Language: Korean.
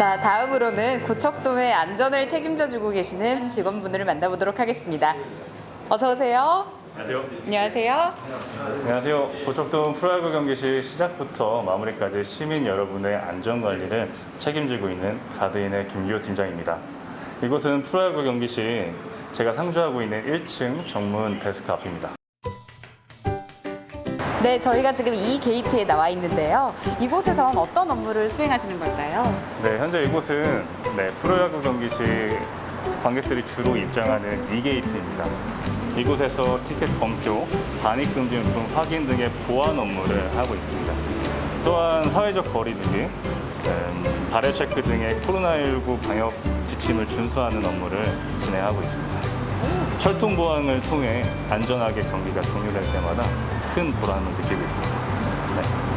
자, 다음으로는 고척돔의 안전을 책임져 주고 계시는 직원분들을 만나보도록 하겠습니다. 어서 오세요. 안녕하세요. 안녕하세요. 안녕하세요. 고척돔 프로야구 경기시 시작부터 마무리까지 시민 여러분의 안전 관리를 책임지고 있는 가드인의 김기호 팀장입니다. 이곳은 프로야구 경기 시 제가 상주하고 있는 1층 정문 데스크 앞입니다. 네, 저희가 지금 이 게이트에 나와 있는데요. 이곳에선 어떤 업무를 수행하시는 걸까요? 네, 현재 이곳은 네, 프로야구 경기 시 관객들이 주로 입장하는 이 게이트입니다. 이곳에서 티켓 검표, 반입 금지 용품 확인 등의 보안 업무를 하고 있습니다. 또한 사회적 거리두기, 음, 발열 체크 등의 코로나19 방역 지침을 준수하는 업무를 진행하고 있습니다. 철통 보안을 통해 안전하게 경기가 종료될 때마다 큰 보람을 느끼고 있습니다. 네.